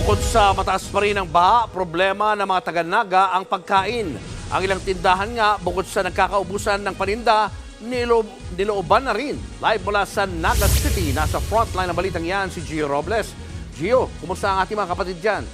Bukod sa mataas pa rin ang baha, problema ng mga taga-naga ang pagkain. Ang ilang tindahan nga, bukod sa nagkakaubusan ng paninda, nilo, nilooban na rin. Live mula sa Naga City, nasa frontline ng balitang yan si Gio Robles. Gio, kumusta ang ating mga kapatid dyan?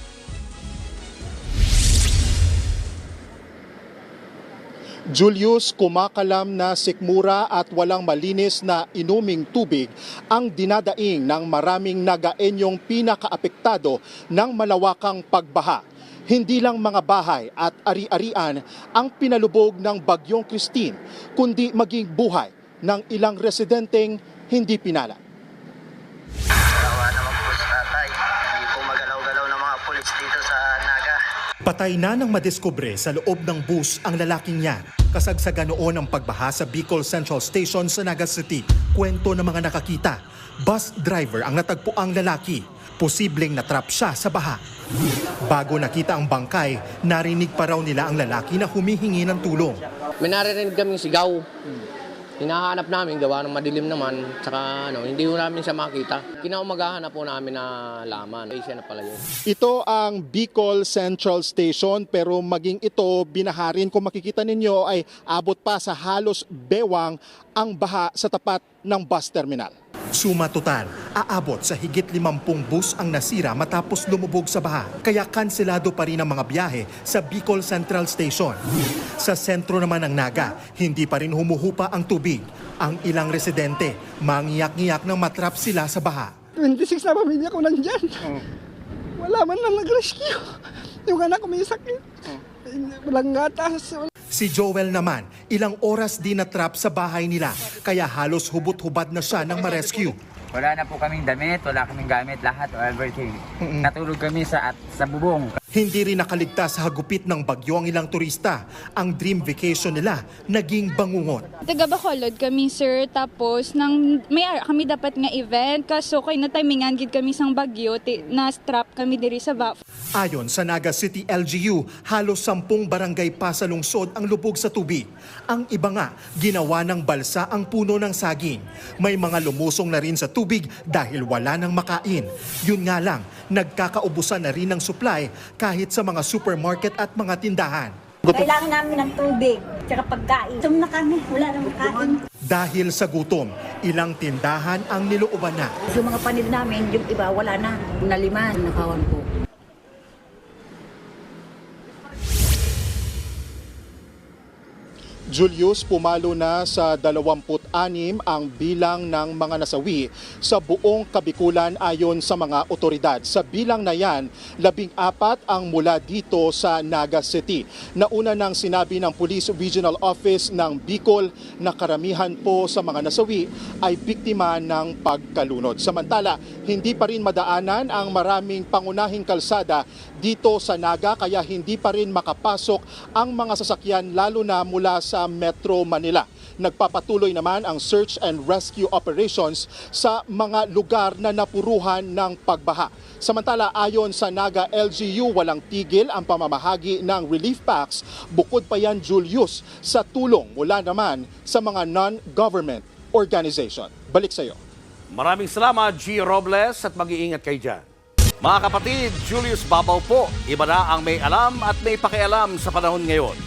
Julius, kumakalam na sikmura at walang malinis na inuming tubig ang dinadaing ng maraming nagaenyong pinakaapektado ng malawakang pagbaha. Hindi lang mga bahay at ari-arian ang pinalubog ng Bagyong Christine, kundi maging buhay ng ilang residenteng hindi pinala. Kawa naman po sa tatay. Magalaw-galaw ng mga pulis dito sa Naga. Patay na nang madiskubre sa loob ng bus ang lalaking yan. Kasagsagan noon ang pagbaha sa Bicol Central Station sa Naga City. Kwento ng mga nakakita. Bus driver ang natagpo ang lalaki. Posibleng natrap siya sa baha. Bago nakita ang bangkay, narinig pa raw nila ang lalaki na humihingi ng tulong. May naririnig kaming sigaw. Hinahanap namin, gawa ng madilim naman. Tsaka ano, hindi ko namin siya makita. Kinaumagahan na po namin na laman. Ay, siya na pala yun. Ito ang Bicol Central Station pero maging ito binaharin kung makikita ninyo ay abot pa sa halos bewang ang baha sa tapat ng bus terminal. Suma total, aabot sa higit 50 bus ang nasira matapos lumubog sa baha. Kaya kanselado pa rin ang mga biyahe sa Bicol Central Station. Sa sentro naman ng Naga, hindi pa rin humuhupa ang tubig. Ang ilang residente, mangiyak-ngiyak nang matrap sila sa baha. 26 na pamilya ko nandyan. Wala man lang nag-rescue. Yung anak ko may sakit. Walang gatas. Si Joel naman, ilang oras din natrap sa bahay nila, kaya halos hubot-hubad na siya ng ma-rescue. Wala na po kaming damit, wala kaming gamit, lahat o everything. Natulog kami sa at sa bubong. Hindi rin nakaligtas sa hagupit ng bagyo ang ilang turista. Ang dream vacation nila naging bangungot. Taga Bacolod kami sir tapos nang may kami dapat nga event kaso kay na timingan gid kami sang bagyo ti, na strap kami diri sa ba. Ayon sa Naga City LGU, halos sampung barangay pa sa lungsod ang lubog sa tubig. Ang iba nga, ginawa ng balsa ang puno ng saging. May mga lumusong na rin sa tubig dahil wala nang makain. Yun nga lang, nagkakaubusan na rin ng supply kahit sa mga supermarket at mga tindahan. Kailangan namin ng tubig, tsaka pagkain. Tum na kami, wala nang makain. Dahil sa gutom, ilang tindahan ang nilooban na. Yung mga panil namin, yung iba wala na. Naliman, nakawan po. Julius, pumalo na sa 26 ang bilang ng mga nasawi sa buong Kabikulan ayon sa mga otoridad. Sa bilang na yan, labing apat ang mula dito sa Naga City. Nauna nang sinabi ng Police Regional Office ng Bicol na karamihan po sa mga nasawi ay biktima ng pagkalunod. Samantala, hindi pa rin madaanan ang maraming pangunahing kalsada dito sa Naga kaya hindi pa rin makapasok ang mga sasakyan lalo na mula sa Metro Manila. Nagpapatuloy naman ang search and rescue operations sa mga lugar na napuruhan ng pagbaha. Samantala ayon sa Naga LGU walang tigil ang pamamahagi ng relief packs bukod pa yan Julius sa tulong mula naman sa mga non-government organization. Balik sa iyo. Maraming salamat, G. Robles, at mag-iingat kayo dyan. Mga kapatid, Julius Babaw po. Iba na ang may alam at may pakialam sa panahon ngayon.